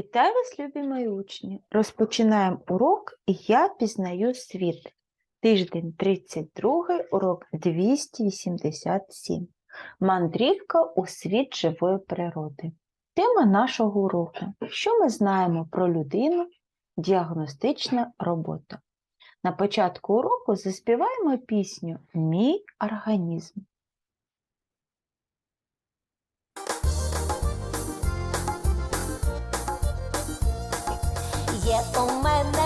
Вітаю вас, любі мої учні! Розпочинаємо урок Я пізнаю світ. Тиждень 32, урок 287. Мандрівка у світ живої природи. Тема нашого уроку. Що ми знаємо про людину? Діагностична робота. На початку уроку заспіваємо пісню Мій організм. Є у мене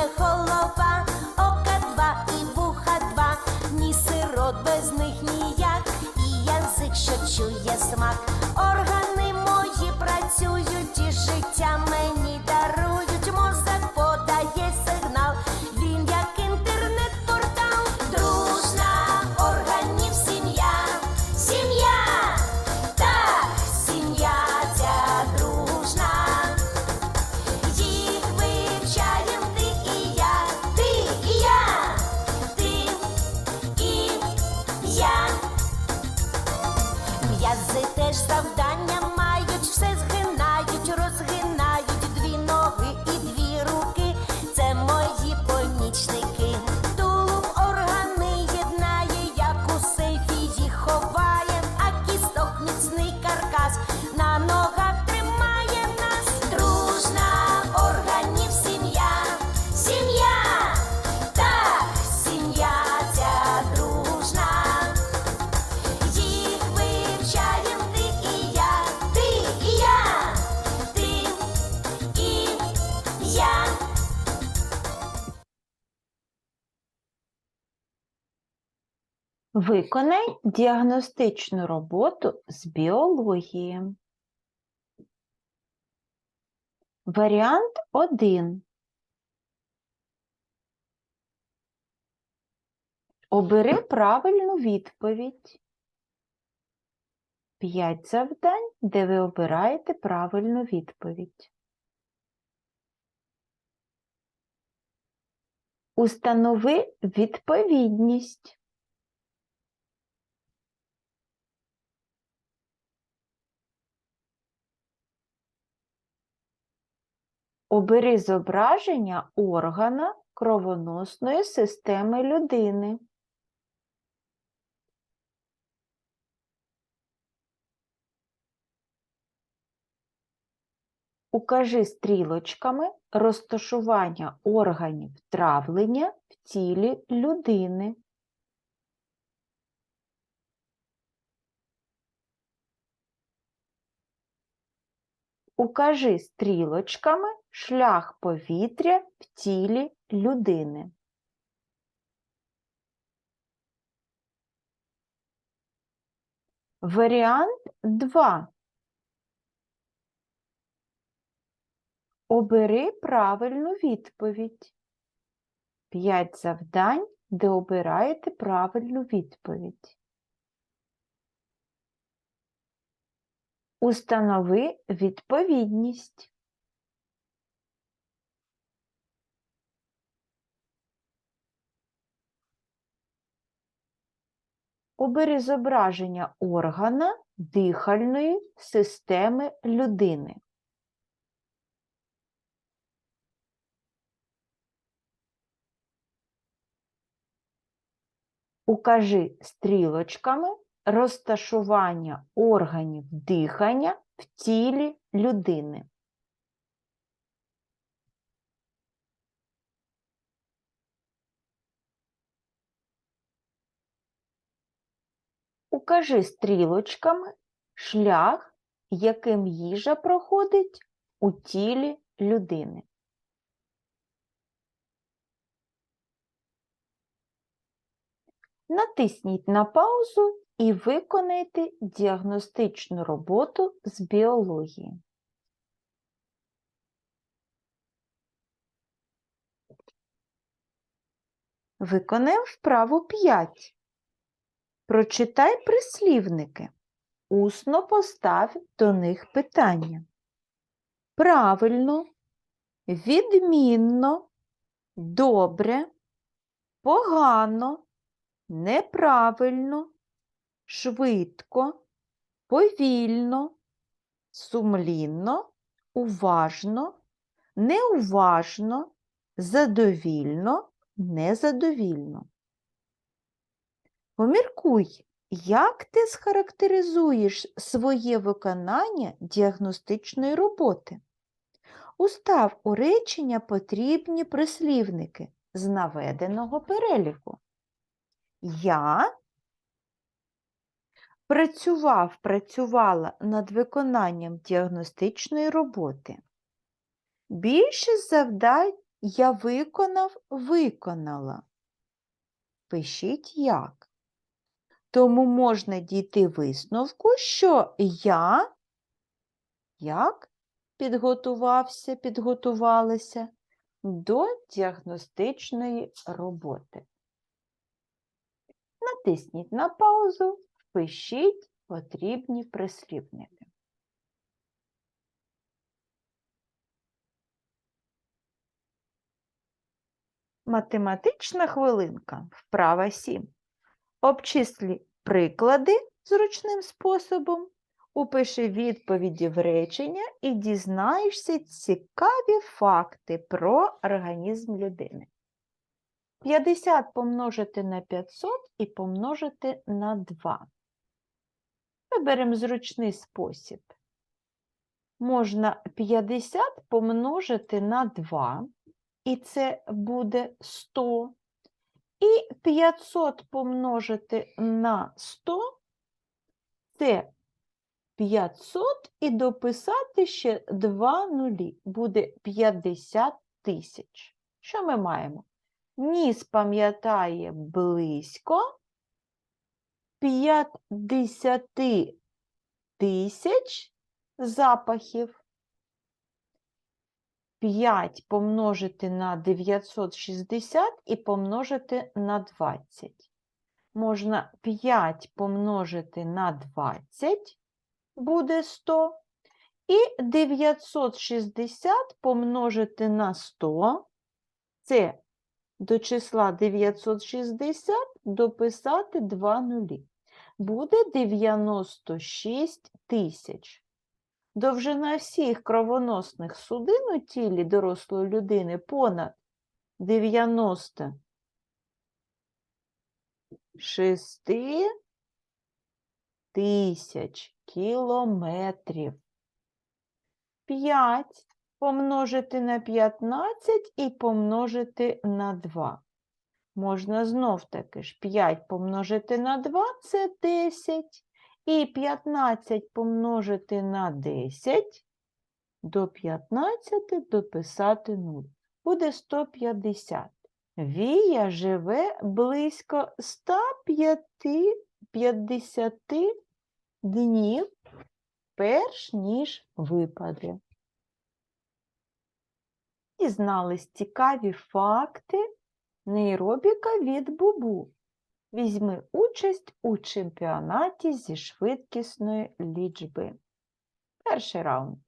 завдання Виконай діагностичну роботу з біології. Варіант 1. Обери правильну відповідь. 5 завдань, де ви обираєте правильну відповідь. Установи відповідність. Обери зображення органа кровоносної системи людини. Укажи стрілочками розташування органів травлення в тілі людини. Укажи стрілочками шлях повітря в тілі людини. Варіант 2. Обери правильну відповідь. 5 завдань, де обираєте правильну відповідь. Установи відповідність. Обери зображення органа дихальної системи людини. Укажи стрілочками розташування органів дихання в тілі людини. Укажи стрілочками шлях, яким їжа проходить у тілі людини. Натисніть на паузу і виконайте діагностичну роботу з біології. Виконаємо вправу 5. Прочитай прислівники. Усно постав до них питання. Правильно, відмінно, добре, погано, неправильно, швидко, повільно, сумлінно, уважно, неуважно, задовільно, незадовільно. Поміркуй, як ти схарактеризуєш своє виконання діагностичної роботи? Устав у речення потрібні прислівники з наведеного переліку. Я працював, працювала над виконанням діагностичної роботи. Більшість завдань я виконав, виконала. Пишіть як. Тому можна дійти висновку, що я як підготувався, підготувалася до діагностичної роботи. Натисніть на паузу, впишіть потрібні прислівники. Математична хвилинка, вправа 7. Обчислі приклади зручним способом, упиши відповіді в речення і дізнаєшся цікаві факти про організм людини. 50 помножити на 500 і помножити на 2. Виберемо зручний спосіб. Можна 50 помножити на 2, і це буде 100. І 500 помножити на 100 це 500 і дописати ще 2 нулі. Буде 50 тисяч. Що ми маємо? Ніс пам'ятає близько 50 тисяч запахів. 5 помножити на 960 і помножити на 20. Можна 5 помножити на 20 буде 100. І 960 помножити на 100 це до числа 960 дописати 2 нулі. Буде 96 тисяч. Довжина всіх кровоносних судин у тілі дорослої людини понад 96 тисяч кілометрів. 5 помножити на 15 і помножити на 2. Можна знов таки ж 5 помножити на 2 – це 10. І 15 помножити на 10 до 15 дописати 0. Буде 150. Вія живе близько 150 днів, перш ніж випаде. Дізнались цікаві факти нейробіка від Бубу. Візьми участь у чемпіонаті зі швидкісної лічби. Перший раунд.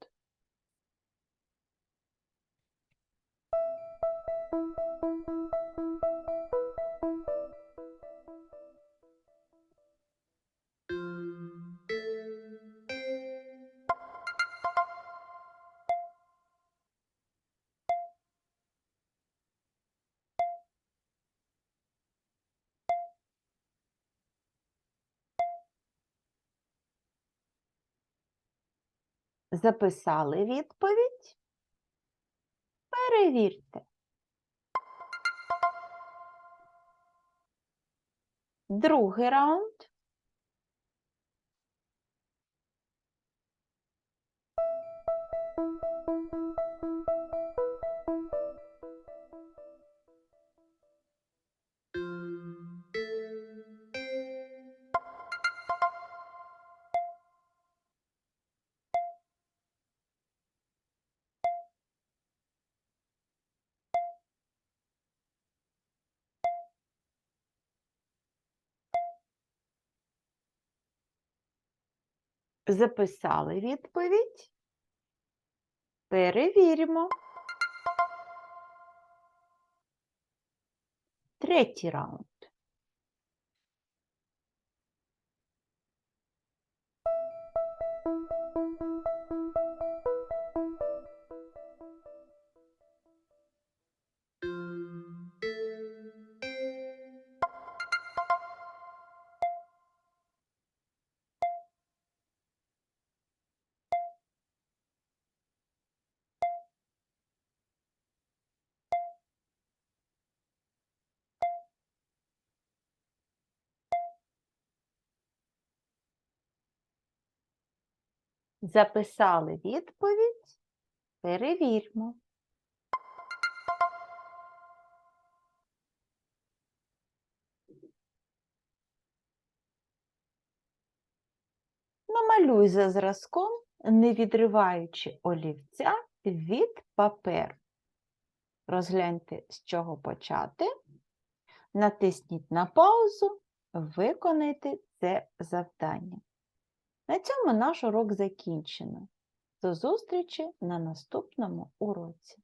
Записали відповідь? Перевірте. Другий раунд. Записали відповідь. Перевіримо. Третій раунд. Записали відповідь? Перевірмо. Намалюй за зразком, не відриваючи олівця від паперу. Розгляньте, з чого почати. Натисніть на паузу, виконайте це завдання. На цьому наш урок закінчено. До зустрічі на наступному уроці.